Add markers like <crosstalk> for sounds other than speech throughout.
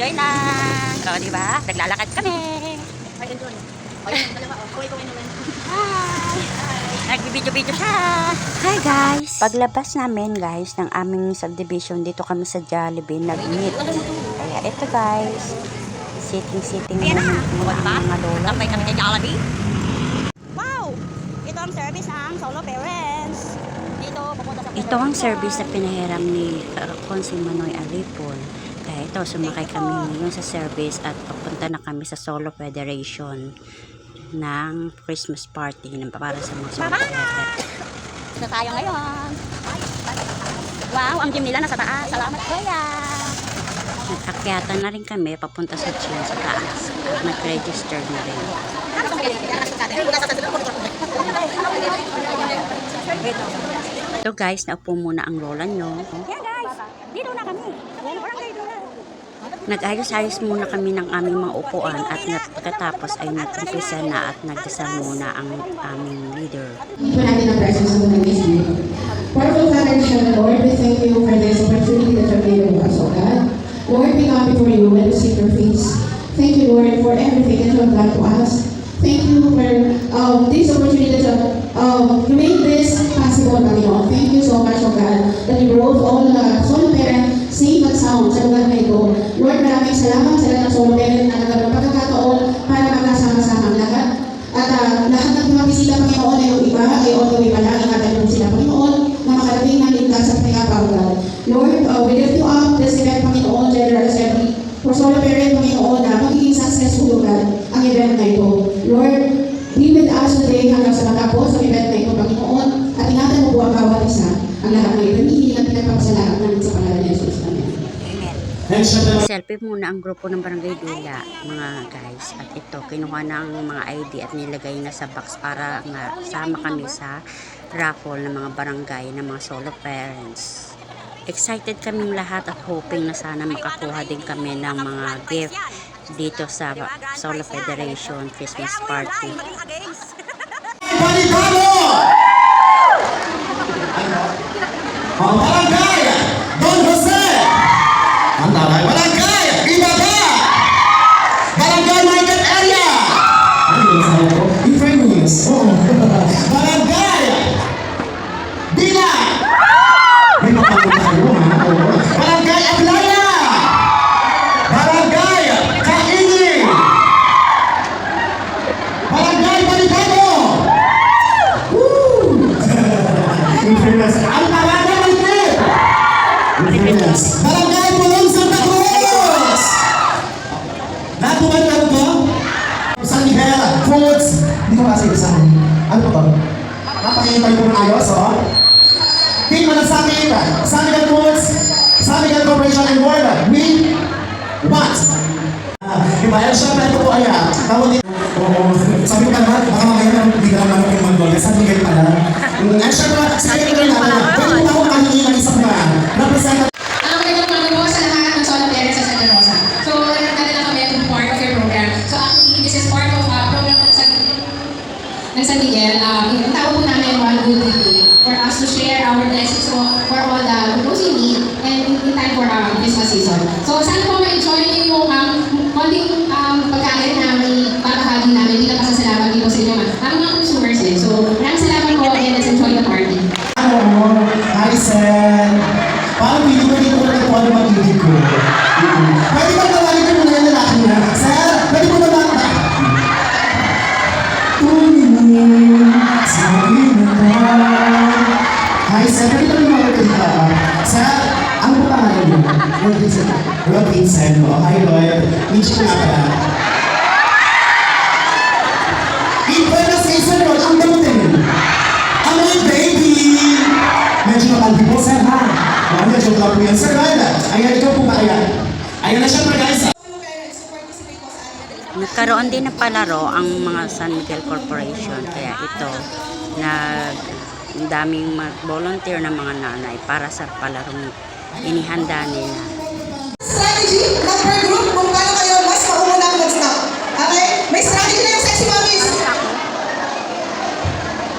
enjoy lang. O, di ba? Naglalakad kami. Ay, enjoy. Ay, dalawa. oh. Kaway, kaway naman. Nagbibidyo-video siya. Hi guys! Paglabas namin guys ng aming subdivision dito kami sa Jollibee nag-meet. Kaya ito guys, sitting-sitting na. ang mga lola. Tambay kami kay Jollibee. Wow! Ito ang service ng solo parents. Dito, pupunta sa Ito ang service na pinahiram ni uh, Consul Manoy Alipon. Ito, sumakay kami ngayon sa service at papunta na kami sa Solo Federation ng Christmas party ng para sa mga solo na tayo ngayon. Wow, ang gym nila nasa taas. Salamat, kuya. Nagkakyatan na rin kami papunta sa gym sa taas. Nag-register na rin. Ito guys, naupo muna ang lola nyo. Yan guys, dito na kami. Yan, orang kayo na. Nag-ayos-ayos muna kami ng aming mga upuan at pagkatapos ay nag-umpisa na at nagdasal muna ang aming leader. Powerful Father Lord, we thank you for this opportunity that you've given to us, O God. Lord, we come before you and seek your face. Thank you, Lord, for everything that you have done to us. Thank you for um, this opportunity that um, you made this possible, Panginoon. Thank you so much, O God, that you brought all the solo parent safe and sound sa lugar na ito. Lord, maraming salamat sa lahat ng parent na nagkaroon pagkakataon para magkasama-sama ang lahat. At ah, lahat ng mga bisita, Panginoon, ay yung iba, ay on the way pa lang, ingatan mo sila, Panginoon, na makarating ng ligtas at pinapawag. Lord, uh, we lift you up this event, Panginoon, General Assembly, for solo parent, Panginoon, na magiging successful, God, ang event na ito. Lord, be with us today hanggang sa matapos ang event na ito, Panginoon, at ingatan mo po ang bawat isa, ang lahat ng ito. Hindi na pinagpapasalamat namin sa. Amen. Selfie muna ang grupo ng Barangay Dula, mga guys. At ito, kinuha na ang mga ID at nilagay na sa box para nga sama kami sa raffle ng mga barangay ng mga solo parents. Excited kaming lahat at hoping na sana makakuha din kami ng mga gift dito sa Solo Federation Christmas Party. Ang barangay, Infamous. Barangay Pulong Santa Cruz! Natuman ka ba? San Miguel, Foods. Hindi ko kasi isa. Ano ba? Napakita ko ng ayos, oh. Team mo na sa akin, San Miguel Foods, San Miguel Corporation and World, we want. Ah, Diba, yan syempre ito po ay ah, tawag din. Oo, sabi ko naman, baka mamaya na hindi ka naman yung mag-gol. San Miguel pala. Ay syempre, San Pwede ba tawagin ko muna yung lalaki niya? Sir, pwede mo ba ba? Tumingin sa mata. Hi, Sir. Pwede ba naman ako dito? Sir, ano pangalan Vincent. Rod Vincent. Oh, hi, Rod. Mitch ko nga pala. Fairness kay Sir Rod, ang damutin. Baby! Medyo nakalbi po, sir, ha? Mga medyo lang po yan. Sir Rod, ayan, ikaw po ba ayan? Ayan na siya, guys. Nagkaroon din ng palaro ang mga San Miguel Corporation. Kaya ito, nag daming mag-volunteer na mga nanay para sa palarong inihanda nila. strategy ng per group kung paano kayo mas maunang mag-stop. Okay? May strategy na yung sexy mommies.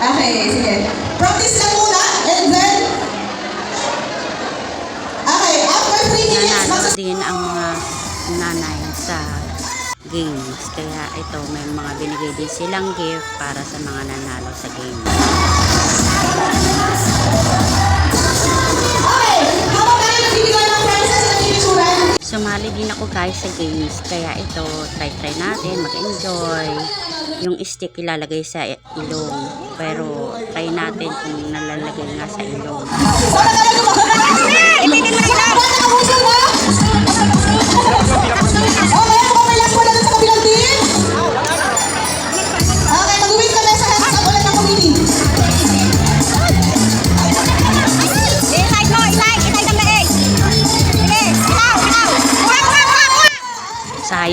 Okay, sige. Practice lang muna and then Okay, after 3 minutes, Nanalo magsas- din ang mga na nanay sa games. Kaya ito, may mga binigay din silang gift para sa mga nanalo sa games. Sumali din ako guys sa games. Kaya ito, try-try natin, mag-enjoy. Yung stick ilalagay sa ilong. Pero try natin kung nalalagay nga sa ilong. Ipitin mo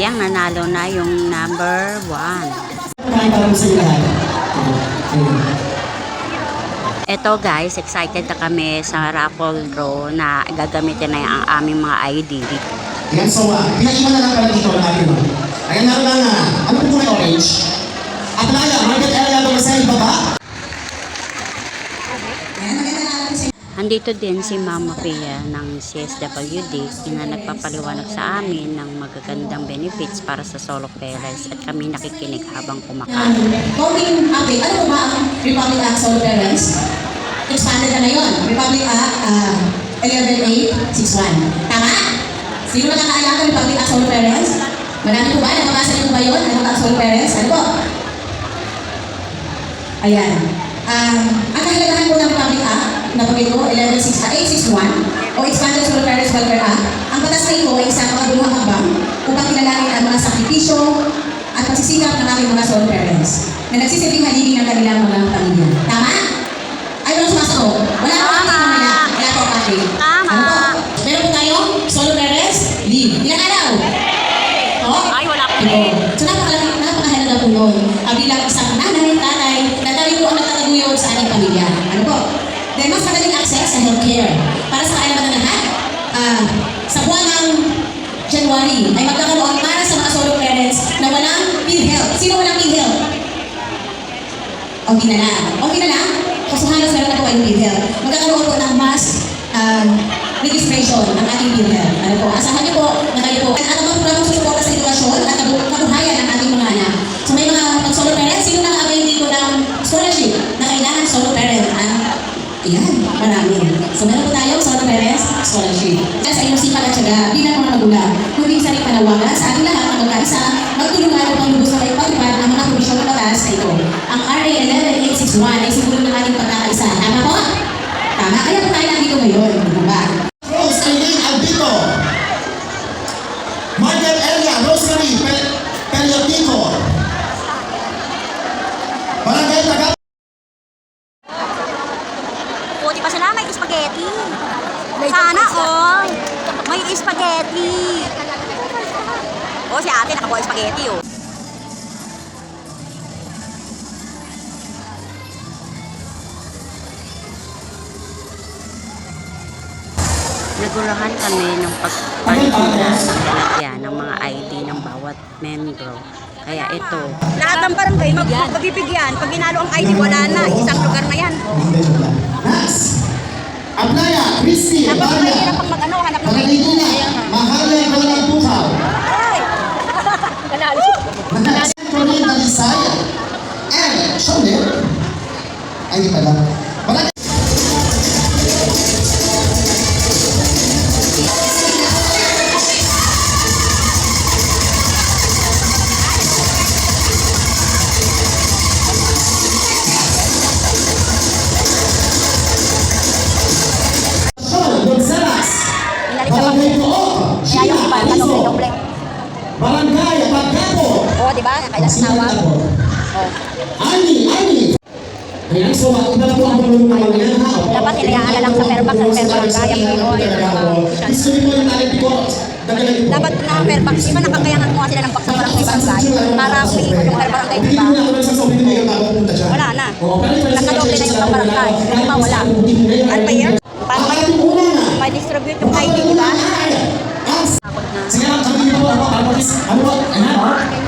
Sayang, nanalo na yung number one. Kain para sa iyo lahat. Ayun. Eto guys, excited na kami sa raffle draw na gagamitin na ang aming mga ID. Yan, so, uh, pinaiwan na lang pala dito no? Ayan, naroon lang, ah, ano po orange? At Laya, market area naman sa ibaba. Ayan, maganda na natin sa Andito din si Mama Pia ng CSWD na nagpapaliwanag sa amin ng magagandang benefits para sa solo parents at kami nakikinig habang kumakain. Voting update. Ano ba ang Republic Act Solo Parents? Expanded na ngayon. Republic Act uh, 11861. Tama? Sino ba nakaalam ng Republic Act Solo Parents? Marami po ba? Nakabasa niyo ba yun? Ano ba Solo Parents? Ano po? Ayan. Um, ang kahalagahan po ng Republic Act, napagin ko, 11661 o Expanded Solo Parents Welfare Act, ang batas na ito ay isang makabuluhang hakbang upang kilalanin ang mga sakripisyo at pagsisikap ng aking mga solo parents na nagsisilbing haligi ng kanilang mga pamilya. Tama? Ay, walang sumasagot. Wala po ang ating mamaya. Wala po ang. Tama. Ano po? Meron po tayo, solo parents, leave. Ilang araw? Oh? Ay, wala ko Ito. So napakalaki, napakahalaga po yun. Ah, bilang isang nanay, tatay, na tayo po ang nagtataguyod sa ating pamilya. Ano po? Then mas madaling access sa healthcare. Para sa kailangan ng lahat, ah, sa buwan ng January ay magkakaroon para sa mga solo parents na walang PhilHealth. Sino walang PhilHealth? Okay na lang. Okay na lang? Kasi halos meron na po kayong PhilHealth. Magkakaroon po ng mass um, registration ng ating PhilHealth. Ano po? Asahan niyo po na kayo po. At ano bang programang susuporta sa edukasyon at kabu- kabuhayan ng ating mga anak. So may mga pag-solo parents, sino naka-avail dito ng scholarship na kailangan solo parent? Ah, Ayan, marami. So meron po tayong solo parents scholarship. Kaya sa inyong sipag at syaga bilang mga magulang, kundi sa rin panawagan sa ating lahat na magkaisa, magtulungan upang lubos na maipatupad ang mga provisyon ng batas na ito. Ang RA 11861 ay siguro Ate nakabuha spaghetti oh. Nagulahan kami ng pagpapalila ng ng mga ID ng bawat membro. Kaya ito, Lahat ng barangay mag magbibigyan. Pag ginalo ang ID, wala na. Isang lugar na yan. Aplaya, Christy, Banya. mahirap pang mag-ano, hanap ng ID. Pagkakita, Mahalay, Donald Bukaw. Tanong Aliso. doble. Barangay Pagkapo. Oo, di ba? Kailan tawag? Oh. Ani, Ani. Ayan, so iba po ang yan, ha? Dapat hinayaan na lang sa Fairfax at Fairfax kaya mo yun. Gusto niyo yung talent ko. Dapat na Fairfax, di ba nakakayangan mo nga sila ng baksa barangay barangay para umiikot yung per barangay, di ba? Wala na. Yung Nakadoble na yung barangay. Yung iba wala. Ano pa yun? Paano kayo may distribute yung ID, di ba? Sige lang, sabi niyo po po, please. Ano po?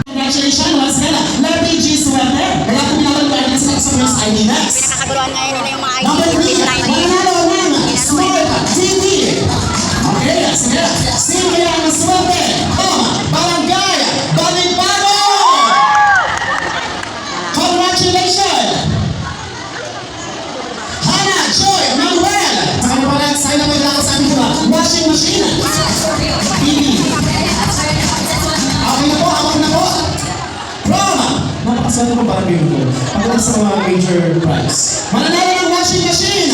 napakaswerte ko parang yun ko. Pagdating sa mga major prize. Mananalo ng washing machine!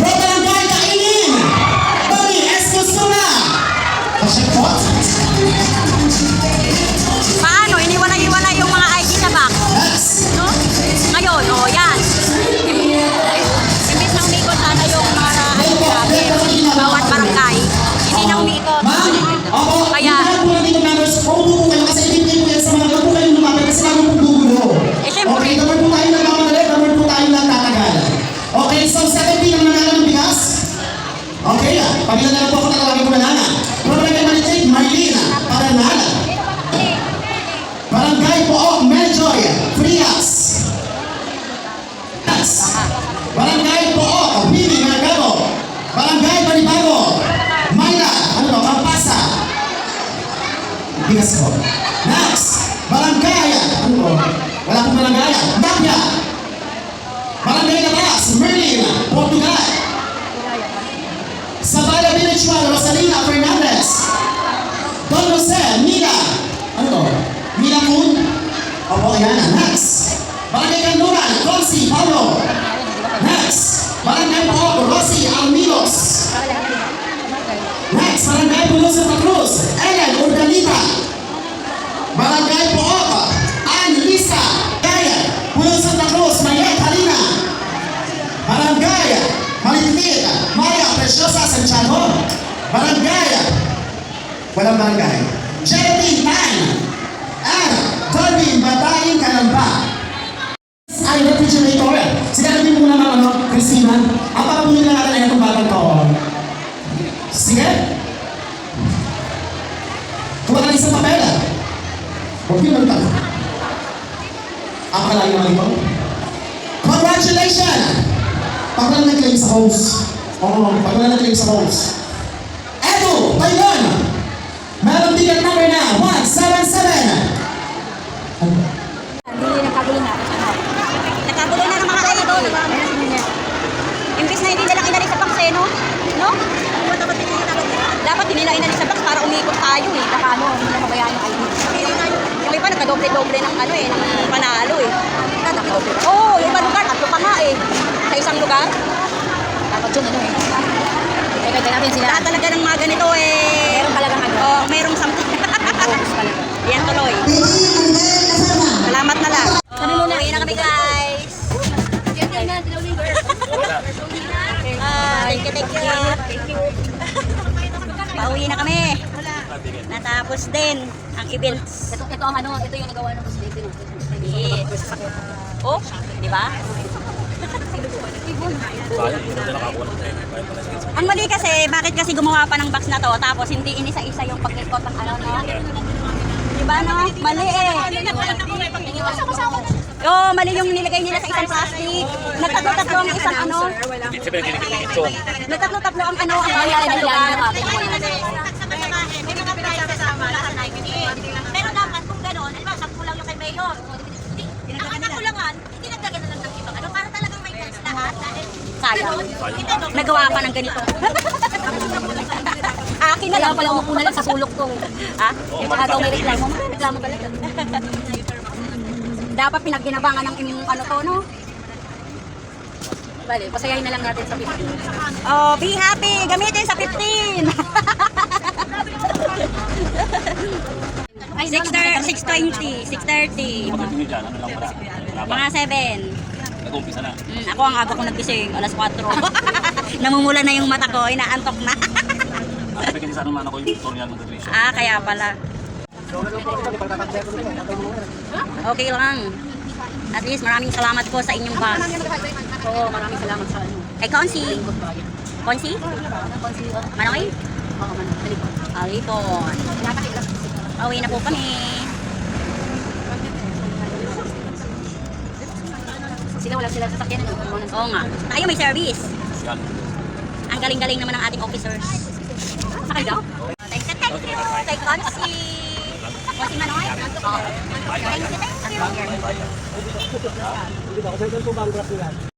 From Barangay Kainin! Bani Escosuna! Pasyak po. Pagila na po ako nakalagay ko na lang. ah. Barangay Malitig, Marlene, Paranala. Barangay Pook, Meljoy, Frias. Barangay Pook, Bibi, Maragamo. Barangay Balibago, Mayla, ano to, Pampasa. Bigas ko. Next, Barangay, ano to, wala pong barangay, Tapia. Barangay Labas, Merlin, Portugal. Sabaya Village 1, Rosalina Fernandez. Don Jose, Mila. Ano to? Mila Moon? Opo, yan. Next. Barangay Kanluran, Consi, Paulo. Next. Barangay Pook, Rossi, Almilos. Next. Barangay Pulo Santa Cruz, Ellen Santiago. Barangay Walang barangay. Geraldine Tan and Darwin Batayin Kalamba. Ay, refrigerator. Sige, natin muna mga ano, Christina. Ang pakapunin na natin ay itong batang to. Sige. Kuha ka ng isang papel. Huwag yun magtag. Ang kalayo naman ito. Congratulations! Pag wala nag-claim sa host. Oo, pag wala nag-claim sa host. Eto, Payon! Meron ticket number na 177! Hindi nagkagulo na. Nagkagulo na ng mga ID. Imbis na hindi nila kinali sa box eh, no? No? Dapat hindi nila inali sa box para umikot tayo eh. Baka ano, hindi na mabayaan yung ID. Yung iba nagkadoble-doble ng ano eh, ng panalo eh. Oo, oh, yung iba lugar, tatlo pa nga eh. Sa isang lugar. Yun ano eh. Kaya kaya natin sila. Lahat talaga ng mga ganito eh. Meron talagang ano. Oo, merong something. <laughs> Yan tuloy. Salamat na lang. Oh, uwi na kami guys. Ah, thank you, thank you. Pauwi na kami. Natapos din ang events. Ito, ito ang ano, ito yung nagawa ng presidente. Yes. Oh, di ba? Ang mali kasi, bakit kasi gumawa pa ng box na to, tapos hindi inisa-isa yung pag-ikot ng ano, no? Di ba, no? Mali eh. Oo, mali yung nilagay nila sa isang plastic. Nagtatlo-tatlo ang isang ano. Nagtatlo-tatlo ang ano, ang ng lugar. Pero dapat kung gano'n, ano ba, sampu lang yung kay Mayor. Ang hindi nagdagana lang ng ibang ano, para talagang may chance lahat. Dahil Sayang. Nagawa pa ng ganito. <laughs> Akin na lang pala umupo na lang sa sulok ko. Ha? Yung mga daw may reklamo. May reklamo talaga. Dapat pinagginabangan ng imong ano to, no? Bale, pasayahin na lang natin sa 15. Oh, be happy! Gamitin sa 15! 6.20, 6.30. Mga 7. Nag-umpisa na. Mm, ako ang aga ko nagising, alas 4. <laughs> Namumula na yung mata ko, inaantok na. <laughs> Sabi kasi sa naman ako yung tutorial ng nutrition. ah, kaya pala. Okay lang. At least maraming salamat po sa inyong bus. Oo, maraming salamat sa ano. Kay Consi. Consi? Manoy? Oo, man. Halika. Alipon. Pauwi na po kami. Sila wala sila sasakyan. Oo nga. Tayo may service. Ang galing-galing naman ng ating officers. Sakay daw? Thank you, thank you. Kay Consi. Consi Manoy? Oo. Thank you, thank you.